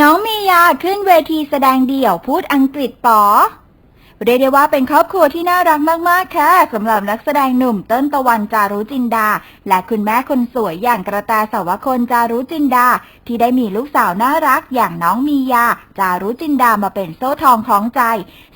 น้องมียาขึ้นเวทีแสดงเดี่ยวพูดอังกฤษป๋อเรียกได้ว่าเป็นครอบครัวที่น่ารักมาก ๆ ค่ะสำหรับนักแสดงหนุ่มเต้นตะวันจารุจินดา และคุณแม่คนสวยอย่างกระแตสาวคนจารุจินดา ที่ได้มีลูกสาวน่ารักอย่างน้องมียา จารุจินดามาเป็นโซ่ทองคล้องใจ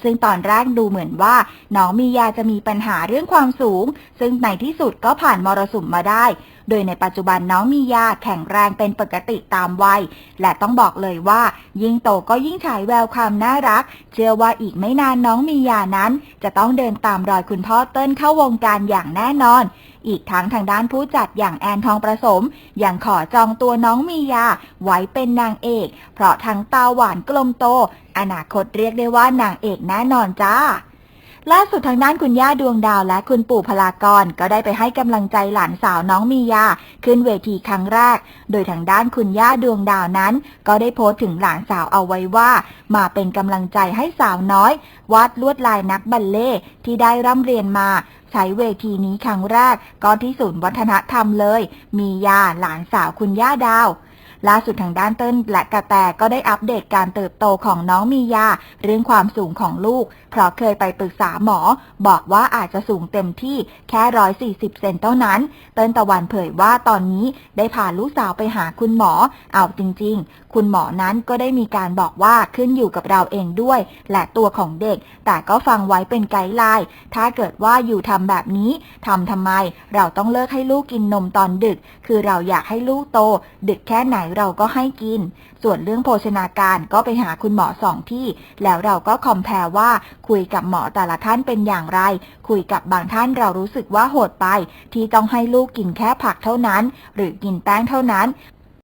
ซึ่งตอนแรกดูเหมือนว่า น้องมียาจะมีปัญหาเรื่องความสูง ซึ่งในที่สุดก็ผ่านมรสุมมาได้ โดยในปัจจุบันน้องมียาแข็งแรงเป็นปกติตามวัย และต้องบอกเลยว่า ยิ่งโตก็ยิ่งฉายแววความน่ารัก เชื่อว่าอีกไม่นานน้องมียานั้น จะต้องเดินตามรอยคุณพ่อเติ้ลเข้าวงการอย่างแน่นอนอีกทั้งทางด้านผู้จัดอย่างแอนทองประสม ยังขอจองตัวน้องมียา ไว้เป็นนางเอก เพราะทั้งตาหวานกลมโต อนาคตเรียกได้ว่านางเอกแน่นอนจ้า ล่าสุดทางด้านคุณย่าดวงดาวและคุณปู่พลากรก็ได้ไปให้กำลังใจหลานสาวน้องมียาขึ้นเวทีครั้งแรก โดยทางด้านคุณย่าดวงดาวนั้น ก็ได้โพสต์ถึงหลานสาวเอาไว้ว่า มาเป็นกำลังใจให้สาวน้อย วาดลวดลายนักบัลเล่ต์ที่ได้ร่ำเรียนมาใช้เวทีนี้ครั้งแรกก็ที่ศูนย์วัฒนธรรมเลย มียาหลานสาวคุณย่าดาว ล่าสุดทางด้านเติ้ลและกระแตก็ได้อัปเดตการเติบโตของน้องมียา เรื่องความสูงของลูก เพราะเคยไปปรึกษาหมอ บอกว่าอาจจะสูงเต็มที่แค่ร้อยสี่สิบเซนเท่านั้น เติ้ลตะวันเผยว่าตอนนี้ได้พาลูกสาวไปหาคุณหมอ เอาจริง ๆ คุณหมอนั้นก็ได้มีการบอกว่าขึ้นอยู่กับเราเองด้วย และตัวของเด็ก แต่ก็ฟังไว้เป็นไกด์ไลน์ ถ้าเกิดว่าอยู่ทำแบบนี้ทำทำไม เราต้องเลิกให้ลูกกินนมตอนดึก คือเราอยากให้ลูกโต ดึกแค่ไหนเราก็ให้กิน ส่วนเรื่องโภชนาการก็ไปหาคุณหมอสองที่ แล้วเราก็คอมแพรว่าคุยกับหมอแต่ละท่านเป็นอย่างไร คุยกับบางท่านเรารู้สึกว่าโหดไป ที่ต้องให้ลูกกินแค่ผักเท่านั้น หรือกินแป้งเท่านั้น